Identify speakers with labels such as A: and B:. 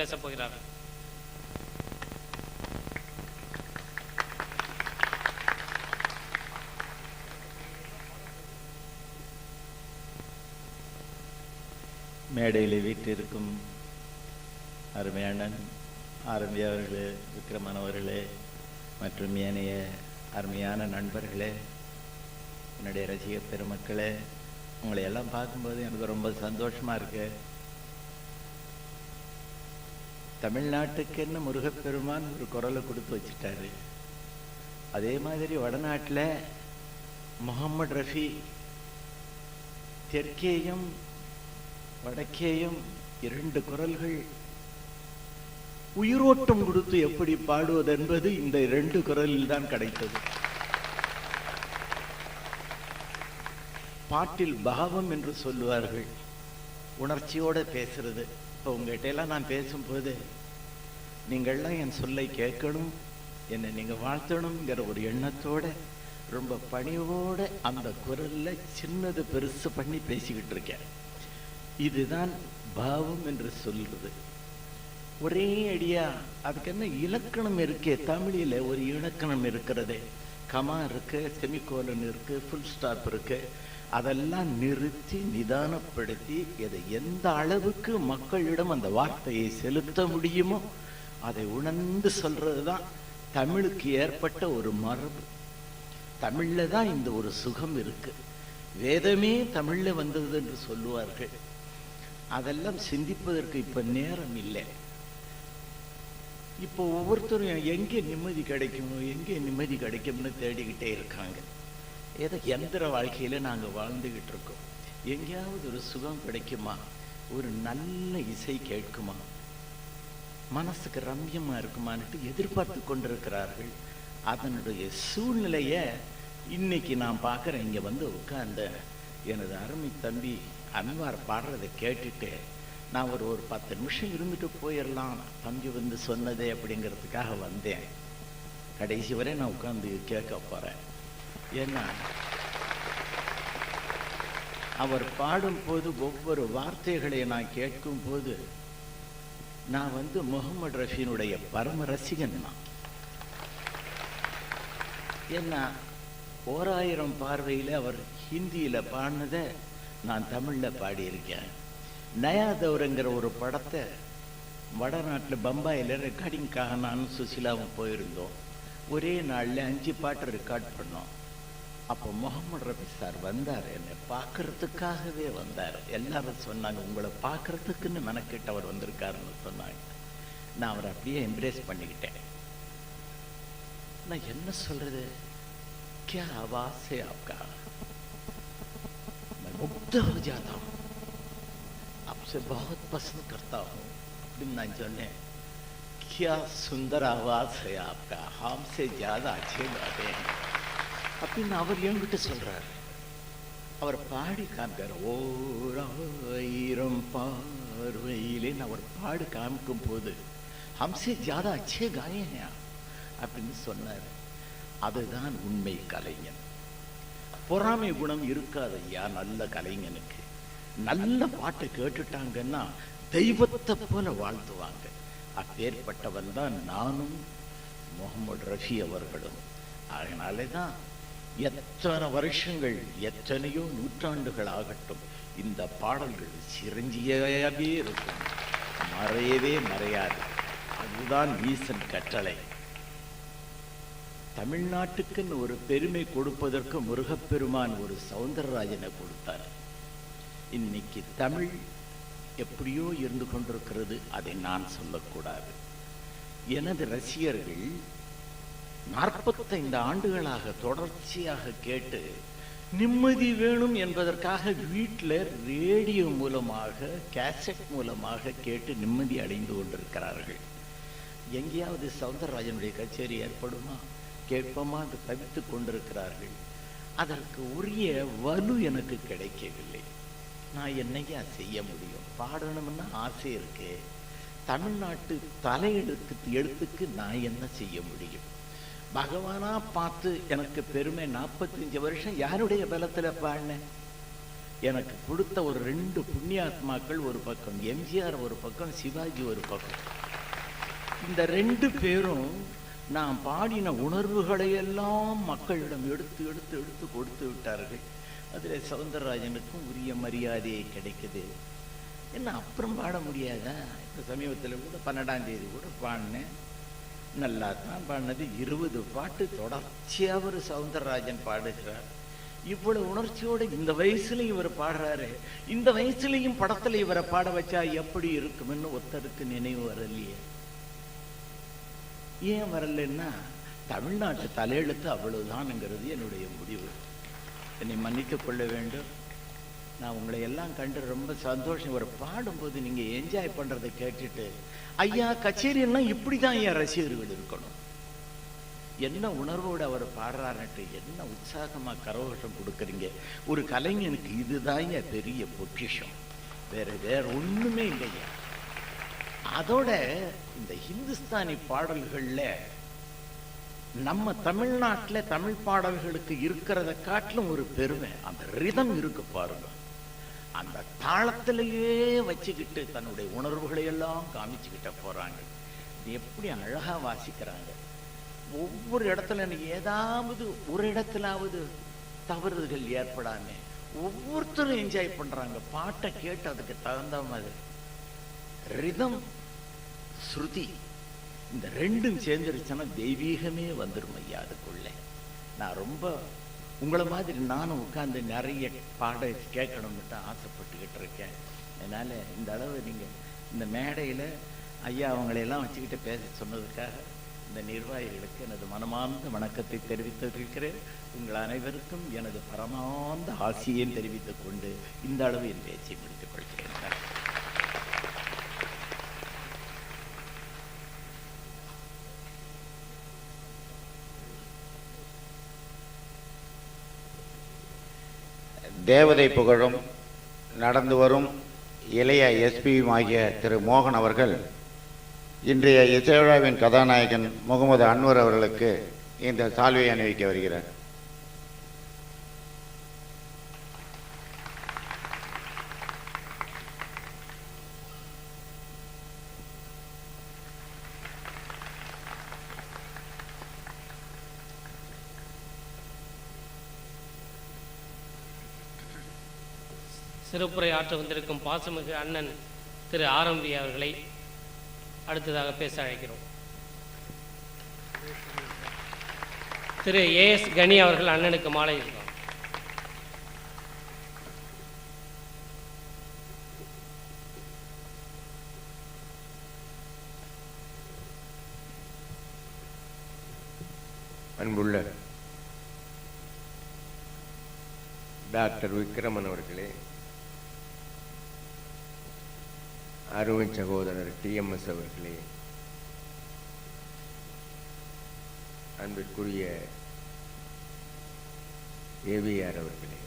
A: பேசப் போகிறார்கள்
B: மேடையில் வீட்டிற்கும் அருமையானன் ஆரம்பி அவர்களே விக்ரமன் அவர்களே மற்றும் ஏனைய அருமையான நண்பர்களே என்னுடைய ரசிக பெருமக்களே உங்களை எல்லாம் பார்க்கும்போது எனக்கு ரொம்ப சந்தோஷமா இருக்கு. தமிழ்நாட்டுக்குன்னு முருகப்பெருமான் ஒரு குரலை கொடுத்து வச்சிட்டாரு. அதே மாதிரி வடநாட்டில் முகமது ரஃபி தெற்கேயும் வடக்கேயும் இரண்டு குரல்கள் உயிரோட்டம் கொடுத்து எப்படி பாடுவது என்பது இந்த இரண்டு குரலில் தான் கிடைத்தது. பாட்டில் பாவம் என்று சொல்லுவார்கள். உணர்ச்சியோட பேசுறது. இப்போ உங்ககிட்ட எல்லாம் நான் பேசும்போது நீங்கள்லாம் என் சொல்லை கேட்கணும் என்னை நீங்க வாழ்த்தணுங்கிற ஒரு எண்ணத்தோட ரொம்ப பணிவோட அந்த குரல்ல சின்னது பெருசு பண்ணி பேசிக்கிட்டு இருக்கேன். இதுதான் பாவம் என்று சொல்றது. ஒரே அடியா அதுக்கு என்ன இலக்கணம் இருக்கே தமிழில் ஒரு இலக்கணம் இருக்கிறதே. கமா இருக்கு செமிகோலன் இருக்கு ஃபுல் ஸ்டாப் இருக்கு. அதெல்லாம் நிறுத்தி நிதானப்படுத்தி எதை எந்த அளவுக்கு மக்களிடம் அந்த வார்த்தையை செலுத்த முடியுமோ அதை உணர்ந்து சொல்றது தான் தமிழுக்கு ஏற்பட்ட ஒரு மரபு. தமிழ்ல தான் இந்த ஒரு சுகம் இருக்கு. வேதமே தமிழ்ல வந்தது என்று சொல்லுவார்கள். அதெல்லாம் சிந்திப்பதற்கு இப்ப நேரம் இல்லை. இப்போ ஒவ்வொருத்தரும் எங்கே நிம்மதி கிடைக்கும் எங்கே நிம்மதி கிடைக்கும்னு தேடிக்கிட்டே இருக்காங்க. ஏதோ எந்திர வாழ்க்கையில நாங்க வாழ்ந்துகிட்டு இருக்கோம். எங்கேயாவது ஒரு சுகம் கிடைக்குமா? ஒரு நல்ல இசை கேட்குமா? மனசுக்கு ரம்யமாக இருக்குமான்ட்டு எதிர்பார்த்து கொண்டிருக்கிறார்கள். அதனுடைய சூழ்நிலைய இன்னைக்கு நான் பார்க்குறேன். இங்கே வந்து உட்கார்ந்த எனது அருமை தம்பி அன்வார் பாடுறதை கேட்டுட்டு நான் ஒரு ஒரு பத்து நிமிஷம் இருந்துட்டு போயிடலாம். தம்பி வந்து சொன்னதே அப்படிங்கிறதுக்காக வந்தேன். கடைசி வரை நான் உட்கார்ந்து கேட்க போறேன். ஏன்னா அவர் பாடும்போது ஒவ்வொரு வார்த்தைகளை நான் கேட்கும் போது நான் வந்து முகமது ரஃபீனுடைய பரம ரசிகன் நான். ஏன்னா ஓராயிரம் பார்வையில் அவர் ஹிந்தியில் பாடினதை நான் தமிழில் பாடியிருக்கேன். நயாதவருங்கிற ஒரு படத்தை வடநாட்டில் பம்பாயில் ரெக்கார்டிங்காக நானும் சுசிலாவும் போயிருந்தோம். ஒரே நாளில் அஞ்சு பாட்டு ரெக்கார்ட் பண்ணோம். அப்போ முகமது ரபி சார் வந்தார் என்னை பார்க்கறதுக்காகவே வந்தார் எல்லாரும் சொன்னாங்க உங்களை பார்க்கறதுக்குன்னு மெனக்கிட்டு அவர் வந்திருக்காருன்னு சொன்னாங்க நான் அவரை அப்படியே எம்ப்ரேஸ் பண்ணிக்கிட்டேன் நான் என்ன சொல்றது क्या आवाज है आपका मैं मुग्ध हो जाता हूँ आपसे बहुत पसंद करता हूँ அப்படின்னு நான் சொன்னேன் क्या सुंदर आवाज है आपका हमसे ज्यादा अच्छे गाते हैं அப்படின்னு அவர் என்கிட்ட சொல்றார். அவர் பாடி காமிக்கார் ஓராயிரம் பார்வையிலேன்னு அவர் பாடு காமிக்கும் போது ஹம்சே ஜாதா அச்சே காயனா அப்படின்னு சொன்னார். அதுதான் உண்மை கலைஞன். பொறாமை குணம் இருக்காது ஐயா நல்ல கலைஞனுக்கு. நல்ல பாட்டை கேட்டுட்டாங்கன்னா தெய்வத்தை போல வாழ்த்துவாங்க அப்பேற்பட்டவன் தான் நானும் முகமது ரஃபி அவர்களும். அதனாலே தான் எத்தனை வருஷங்கள் எத்தனையோ நூற்றாண்டுகள் ஆகட்டும் இந்த பாடல்கள் சிரஞ்சியாகவே இருக்கும். மறையவே மறையாது. அதுதான் ஈசன் கட்டளை. தமிழ்நாட்டுக்குன்னு ஒரு பெருமை கொடுப்பதற்கு முருகப்பெருமான் ஒரு சவுந்தரராஜனை கொடுத்தார். இன்னைக்கு தமிழ் எப்படியோ இருந்து கொண்டிருக்கிறது அதை நான் சொல்லக்கூடாது. எனது ரசிகர்கள் நாற்பத்தைந்து ஆண்டுகளாக தொடர்ச்சியாக கேட்டு நிம்மதி வேணும் என்பதற்காக வீட்டில் ரேடியோ மூலமாக கேசட் மூலமாக கேட்டு நிம்மதி அடைந்து கொண்டிருக்கிறார்கள். எங்கேயாவது சவுந்தரராஜனுடைய கச்சேரி ஏற்படுமா? கேட்போமா என்று தவித்துக் கொண்டிருக்கிறார்கள். அதற்கு உரிய வலு எனக்கு கிடைக்கவில்லை. நான் என்னையா செய்ய முடியும்? பாடணும்னு ஆசை இருக்கு. தமிழ்நாட்டு தலையெடுக்கு எழுத்துக்கு நான் என்ன செய்ய முடியும்? பகவானா பார்த்து எனக்கு பெருமை நாற்பத்தஞ்சு வருஷம் யாருடைய பலத்துல பாடினேன் எனக்கு கொடுத்த ஒரு ரெண்டு புண்ணியாத்மாக்கள் ஒரு பக்கம் எம்ஜிஆர் ஒரு பக்கம் சிவாஜி ஒரு பக்கம். இந்த ரெண்டு பேரும் நான் பாடின உணர்வுகளை எல்லாம் மக்களிடம் எடுத்து எடுத்து எடுத்து கொடுத்து விட்டார்கள். அதில் சவுந்தரராஜனுக்கும் உரிய மரியாதையை கிடைக்குது. என்ன அப்புறம் பாட முடியாதா? இப்போ சமீபத்தில் கூட பன்னெண்டாம் தேதி கூட பாடினேன். நல்லா தான் பாடினது. இருபது பாட்டு தொடர்ச்சியாக ஒரு சவுந்தரராஜன் பாடுகிறார். இவ்வளவு உணர்ச்சியோட இந்த வயசுல இவர் பாடுறாரு. இந்த வயசுலயும் படத்துல இவரை பாட வச்சா எப்படி இருக்கும்னு ஒருத்தருக்கு நினைவு வரலையே. ஏன் வரலன்னா தமிழ்நாட்டு தலையெழுத்து அவ்வளவுதான்ங்கிறது என்னுடைய முடிவு. என்னை மன்னித்துக் கொள்ள வேண்டும். நான் உங்களை எல்லாம் கண்டு ரொம்ப சந்தோஷம். ஒரு பாடும்போது நீங்க என்ஜாய் பண்றதை கேட்டுட்டு ஐயா கச்சேரின்னா இப்படிதான் ஐயா ரசிகர்கள் இருக்கணும். என்ன உணர்வோடு அவர் பாடுறாருன்ட்டு என்ன உற்சாகமா கரகோஷம் கொடுக்குறீங்க. ஒரு கலைஞனுக்கு இதுதான் பெரிய பொக்கிஷம். வேற வேற ஒண்ணுமே இல்லையா? அதோட இந்த ஹிந்துஸ்தானி பாடல்கள்ல நம்ம தமிழ்நாட்டுல தமிழ் பாடல்களுக்கு இருக்கிறத காட்டிலும் ஒரு பெருமை. அந்த ரிதம் இருக்கு பாருங்க. அந்த தாளத்திலேயே வச்சுக்கிட்டு தன்னுடைய உணர்வுகளை எல்லாம் காமிச்சுக்கிட்ட போறாங்க. எப்படி அழகா வாசிக்கிறாங்க. ஒவ்வொரு இடத்துல எனக்கு ஏதாவது ஒரு இடத்துலாவது தவறுகள் ஏற்படாம ஒவ்வொருத்தரும் என்ஜாய் பண்றாங்க. பாட்டை கேட்டு அதுக்கு தகுந்த மாதிரி. ரிதம் ஸ்ருதி இந்த ரெண்டும் சேர்ந்துருச்சுன்னா தெய்வீகமே வந்துடும் ஐயா அதுக்குள்ள. நான் ரொம்ப உங்களை மாதிரி நானும் உட்காந்து நிறைய பாட கேட்கணும்னு தான் ஆசைப்பட்டுக்கிட்டு இருக்கேன். அதனால் இந்த அளவு நீங்கள் இந்த மேடையில் ஐயா அவங்களையெல்லாம் வச்சுக்கிட்டு பேச சொன்னதுக்காக இந்த நிர்வாகிகளுக்கு எனது மனமார்ந்த வணக்கத்தை தெரிவித்திருக்கிறேன். உங்கள் அனைவருக்கும் எனது பரமார்ந்த ஆசியையும் தெரிவித்துக் கொண்டு இந்த அளவு என் பேச்சை முடித்துக் கொள்கிறேன்.
A: தேவதை புகழும் நடந்து வரும் இளைய எஸ்பியும் ஆகிய திரு மோகன் அவர்கள் இன்றைய இசைவிழாவின் கதாநாயகன் முகமது அன்வர் அவர்களுக்கு இந்த சால்வையை அணிவிக்க வருகிறார்.
C: சிறப்புரை ஆற்ற வந்திருக்கும் பாசமிகு அண்ணன் திரு ஆரம்பி அவர்களை அடுத்ததாக பேச அழைக்கிறோம். திரு ஏ எஸ் கனி அவர்கள் அண்ணனுக்கு மாலை இருக்கார்
D: அன்புள்ள டாக்டர் விக்ரமன் அவர்களே அருமை சகோதரர் டிஎம்எஸ் அவர்களே அன்பிற்குரிய ஏவிஆர் அவர்களே